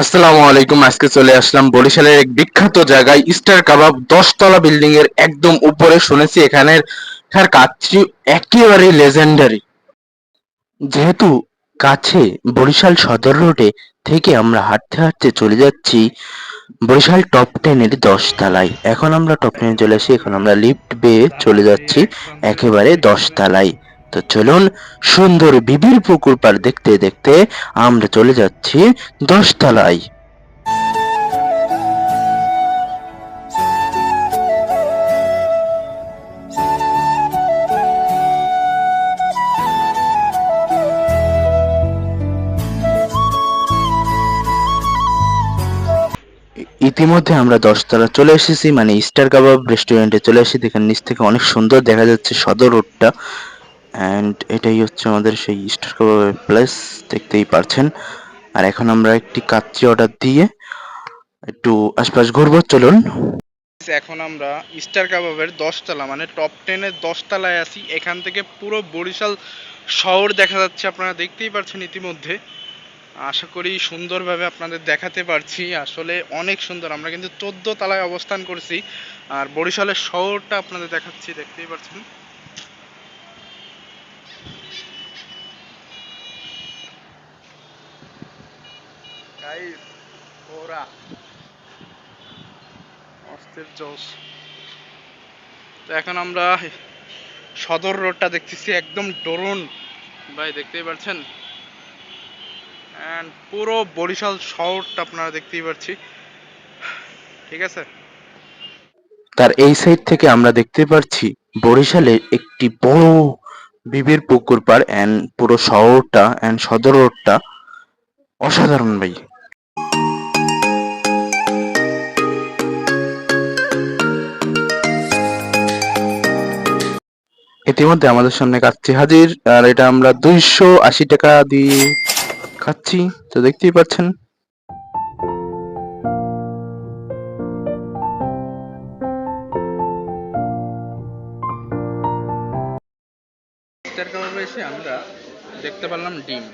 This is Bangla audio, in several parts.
আসসালামু আলাইকুম। আজকে চলে আসলাম বরিশালের এক বিখ্যাত জায়গায় স্টার কাবাব দশতলা বিল্ডিং এর একদম উপরে শুনেছি, এখানের কাচ্চি একেবারে লেজেন্ডারি যেহেতু কাছে বরিশাল সদর রোডে থেকে আমরা হাঁটতে হাঁটতে চলে যাচ্ছি বরিশাল টপ টেনের দশ তলায় এখন আমরা টপ টেনে চলে আসি, এখন আমরা লিফট বেয়ে চলে যাচ্ছি একেবারে দশ তলায় তো চলুন সুন্দর বিবির পুকুর পার দেখতে দেখতে আমরা চলে যাচ্ছি দশ তলায় ইতিমধ্যে আমরা দশতলা চলে এসেছি মানে স্টার কাবাব রেস্টুরেন্টে চলে এসেছি। দেখেন নিচ থেকে অনেক সুন্দর দেখা যাচ্ছে সদর রোডটা অ্যান্ড এটাই হচ্ছে আমাদের সেই স্টার কাবাবের প্লেস দেখতেই পারছেন। আর এখন আমরা একটি কাচ্চি অর্ডার দিয়ে একটু আশপাশ ঘুরবো, চলুন। এখন আমরা স্টার কাবাবের দশতলা মানে টপ টেনের দশতলায় আছি। এখান থেকে পুরো বরিশাল শহর দেখা যাচ্ছে, আপনারা দেখতেই পাচ্ছেন ইতিমধ্যে। আশা করি সুন্দরভাবে আপনাদের দেখাতে পারছি। আসলে অনেক সুন্দর, আমরা কিন্তু চোদ্দ তলায় অবস্থান করছি। আর বরিশালের শহরটা আপনাদের দেখাচ্ছি, দেখতেই পাচ্ছেন তো এখন আমরা সদর রোডটা দেখতেছি, একদম ডরুন। ভাই, দেখতেই পাচ্ছেন অ্যান্ড পুরো বরিশাল শহরটা আপনারা দেখতেই পাচ্ছি ঠিক আছে? তার এই সাইড থেকে আমরা দেখতে পাচ্ছি বরিশালে একটি বড় বিবির পুকুর পার অ্যান্ড পুরো শহরটা অ্যান্ড সদর রোডটা অসাধারণ ভাই। ইতিমধ্যে আমাদের সামনে কাচ্ছি হাজির আর এটা আমরা দুইশো আশি টাকা দিয়ে খাচ্ছি। তো দেখতেই পাচ্ছেন। এসে আমরা দেখতে পারলাম ডিম।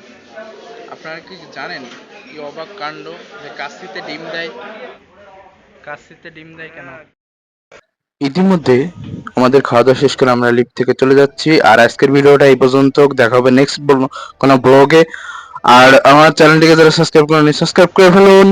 আপনারা কি জানেন কি অবাক কাণ্ড যে কাস্তিতে ডিম দেয়? কাস্তিতে ডিম দেয় কেন? ইতিমধ্যে আমাদের খাওয়া দাওয়া শেষ করে আমরা লিফট থেকে চলে যাচ্ছি। আর আজকের ভিডিওটা এই পর্যন্ত দেখা হবে নেক্সট কোনো ব্লগে আর আমার চ্যানেলটিকে যারা সাবস্ক্রাইব করেনি সাবস্ক্রাইব করে ফেলুন।